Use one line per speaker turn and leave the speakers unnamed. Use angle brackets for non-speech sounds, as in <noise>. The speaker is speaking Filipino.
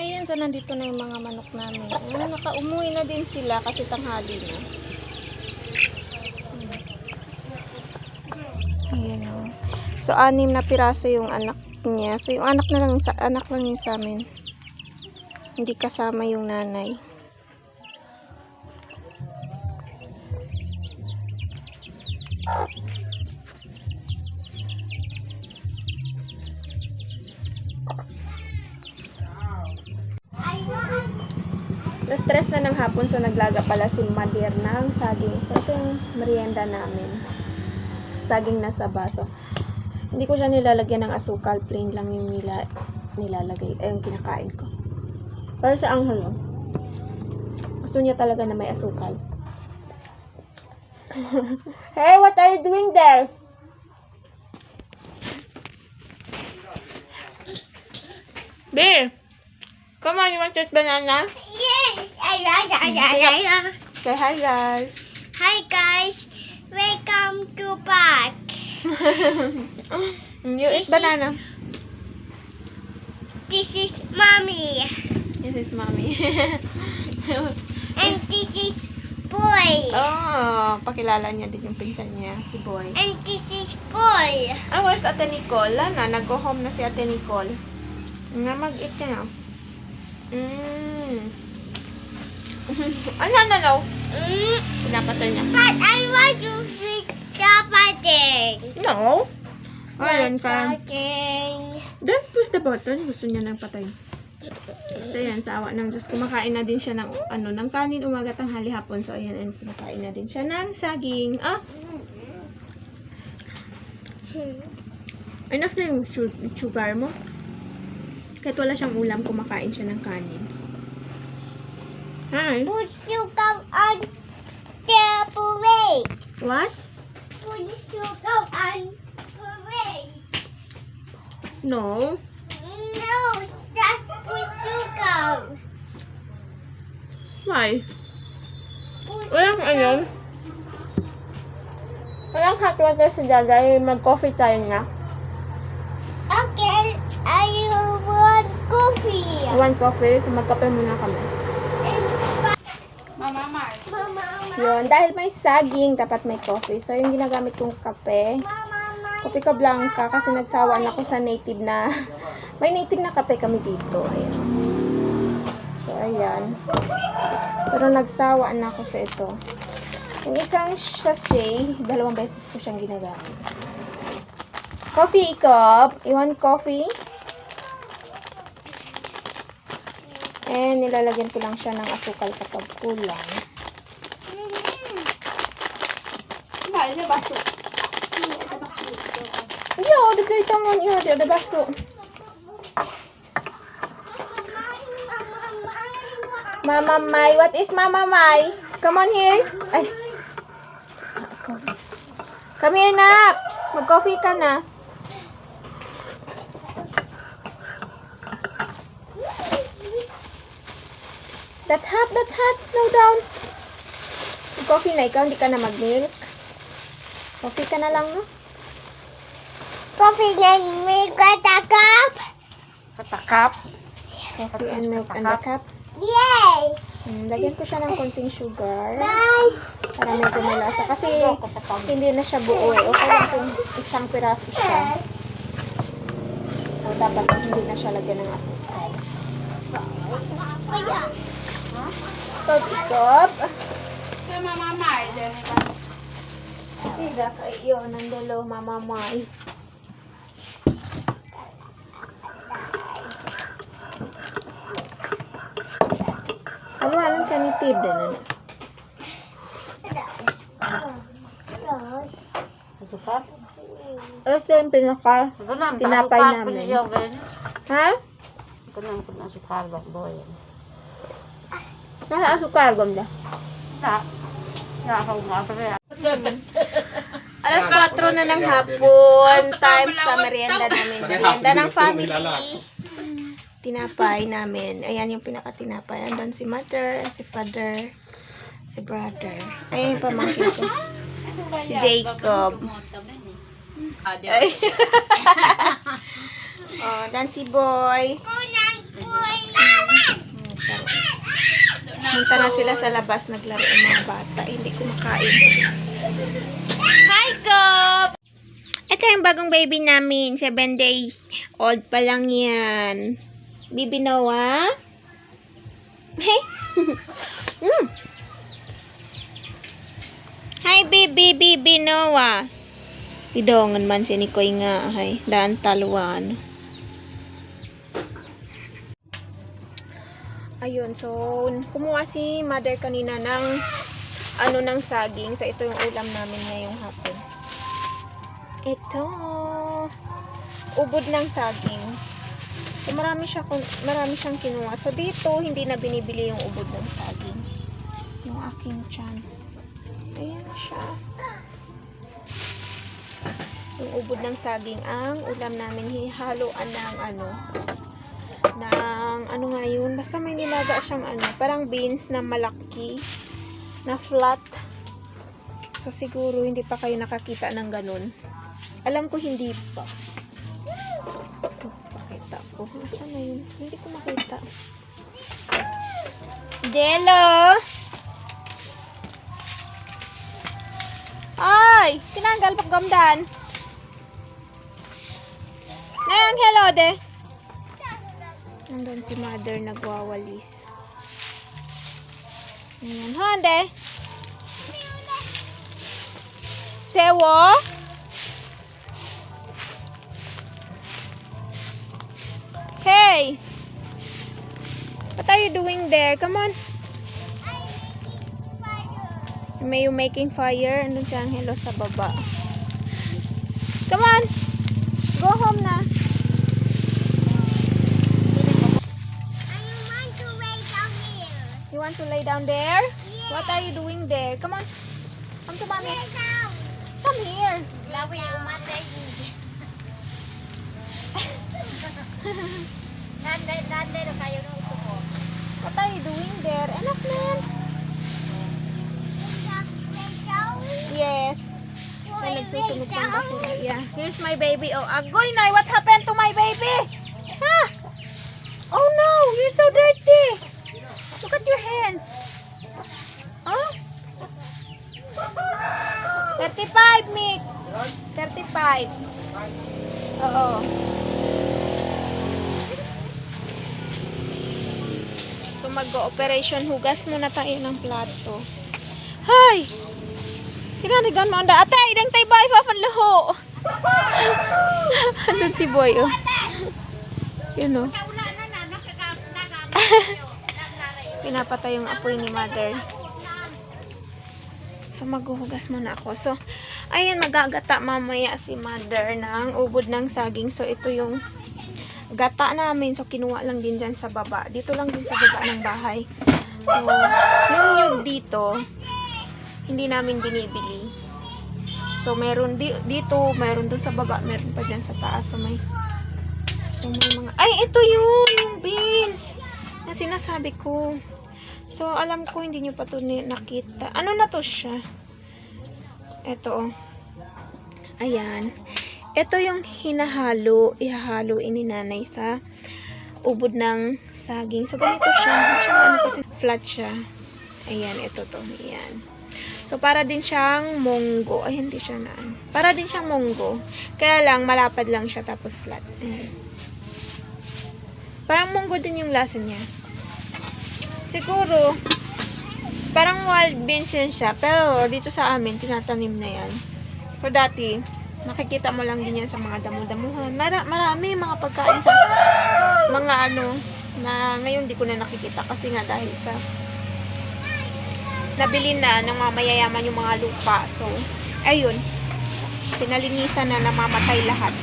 Ayan, so nandito na yung mga manok namin. Ah, nakaumuwi na din sila kasi tanghali na. Ayan o. So, anim na piraso yung anak niya. So, yung anak na lang, sa anak lang yun sa amin. Hindi kasama yung nanay. Thank 3 na ng hapon so naglaga pala si Madir ng saging. So ito yung merienda namin. Saging nasa baso. Hindi ko siya nilalagyan ng asukal. Plain lang yung nila, nilalagay. Eh, yung kinakain ko. Para sa ang. Gusto niya talaga na may asukal. <laughs> hey, what are you doing there? Babe, come on, you want this banana? Say hi, guys.
Hi guys! Welcome to park.
you eat
This is-
banana.
This is mommy.
This is mommy. <laughs>
And this is boy.
oh, pakilala niya din yung pinsan niya, si Boy.
And this is boy.
Ah, where's Ate Nicole? Wala na, nag-go home na si Ate Nicole. Nga, mag-eat na. Mmm. Ano, ano, no?
Mm,
Pinapatay niya.
but I want to see something.
No. Ayan ka. Don't push the button. Gusto niya nang patay. So, ayan, sa awa ng Diyos, kumakain na din siya ng, ano, ng kanin, umaga, tanghali, hapon. So, ayan, ayan, kumakain na din siya ng saging. Ah, enough na yung su- sugar mo. Kahit wala siyang ulam, kumakain siya ng kanin. Hi.
Put sugar on the parade.
What?
Put sugar on parade.
No.
No, just put sugar.
Why?
Put
Walang ano? Walang hot water si Dada. Mag-coffee tayo na.
Okay, I want coffee.
One coffee, so magkape muna kami.
Mama, Mama.
Yun, dahil may saging, dapat may coffee. So, yung ginagamit kong kape,
Mama,
Kopi ka blanca kasi nagsawa na ako sa native na <laughs> may native na kape kami dito. Ayan. So, ayan. Pero nagsawa na ako sa ito. Yung isang sachet, dalawang beses ko siyang ginagamit. Coffee cup. Want coffee? And nilalagyan ko lang siya ng asukal kapag kulang. Ja, det blir inte någon öde, det är bara så. Mama Mai, what is Mama Mai? Come on here. Ay. Come here na. Mag-coffee ka na. That's hot, that's hot. Slow down. Mag-coffee na ikaw, hindi ka na mag-milk. Coffee ka na lang, no?
coffee and milk at a cup?
Katakap. Coffee and milk and a cup.
Yes.
Hmm, lagyan ko siya ng konting sugar.
Bye.
Para medyo malasa. Kasi hindi na siya buo eh. Okay lang kung isang piraso siya. So, dapat hindi na siya lagyan ng asukal.
Kaya.
Coffee cup.
Mama, Mama.
Tira kayo ng dalo, Mama Mai. Ano anong kanitib din na? Ito yung pinaka tinapay namin. Ha?
Kanang kung nasa karbak boy.
Nasa.
Ya ako nga pa rin.
Alas 4 na ng hapon, time sa merienda namin. Merienda ng family. Tinapay namin. Ayan yung pinaka-tinapay. Andun si mother, si father, si brother. Ayan yung pamangkin ko. Si Jacob. <laughs> Ay. <laughs> oh, dan si boy. Mm, taro. Punta na sila sa labas, naglaro ang mga bata. Hindi kumakain. Hi, Cop! Ito yung bagong baby namin. 7 days old pa lang yan. Bibi Noah? <laughs> Mm. Hi, baby, baby Noah. Idongan man si Nikoy nga, hay. Daan taluan. Ayun, so, kumuha si mother kanina ng ano ng saging. So, ito yung ulam namin ngayong hapon. Ito. Ubod ng saging. So, marami, siya, marami siyang kinuha. So, dito, hindi na binibili yung ubod ng saging. Yung aking chan. Ayan siya. Yung ubod ng saging ang ulam namin. Hihaluan ng ano, ng ano nga yun. Basta may nilaga siyang ano, parang beans na malaki, na flat. So, siguro hindi pa kayo nakakita ng ganun. Alam ko hindi pa. So, pakita ko. Asan na yun? Hindi ko makita. Jello! Ay! Tinanggal pa gamdan. Nayang hello de. Nandun si mother nagwawalis. Ayan, hande. Sewo? Hey! What are you doing there? Come on. May you making fire? Andun si Angelo sa baba. Come on! Go home na.
Want to lay down
there? What are you doing there? Come on. Come to mommy.
Lay down.
Come here.
Lawi umatay. Nanday, nanday na kayo ng upo ko.
What are you doing there? Enough, man.
Lay down.
Yes. Ay,
Lay
nagsusunog lang
down.
kasi na. Yeah. Here's my baby. Oh, agoy na. What happened to my baby? Ha? Oh no, you're so dirty. Look at your hands. Huh? 35, Mick. 35. Oo. So, mag-operation. Hugas muna tayo ng plato. Hay! Kinanigan mo anda. Ate, idang tay bay pa panlaho. Andun si boy, oh. Yun, oh. <laughs>
Nakaka-
Pinapatay yung apoy ni mother. So, maghuhugas muna ako. So, ayan, magagata mamaya si mother ng ubod ng saging. So, ito yung gata namin. So, kinuha lang din dyan sa baba. Dito lang din sa baba ng bahay. So, yung nyug dito, hindi namin binibili. So, meron di dito, meron dun sa baba, meron pa dyan sa taas. So, may, so, may mga, ay, ito yun, yung beans na sinasabi ko. So, alam ko hindi nyo pa ito nakita. Ano na to siya? Ito, oh. Ayan. Ito yung hinahalo, ihahalo ni nanay sa ubod ng saging. So, ganito siya. Siya ano kasi flat siya. Ayan, ito to. Ayan. So, para din siyang monggo. Ay, hindi siya na. ano. Para din siyang monggo. Kaya lang, malapad lang siya tapos flat. Ayan. Parang monggo din yung lasa niya. Siguro, parang wild beans yan siya. Pero, dito sa amin, tinatanim na yan. So, dati, nakikita mo lang din yan sa mga damo-damuhan. Mara marami mga pagkain sa mga ano, na ngayon di ko na nakikita kasi nga dahil sa nabili na ng mga mayayaman yung mga lupa. So, ayun, pinalinisan na namamatay lahat.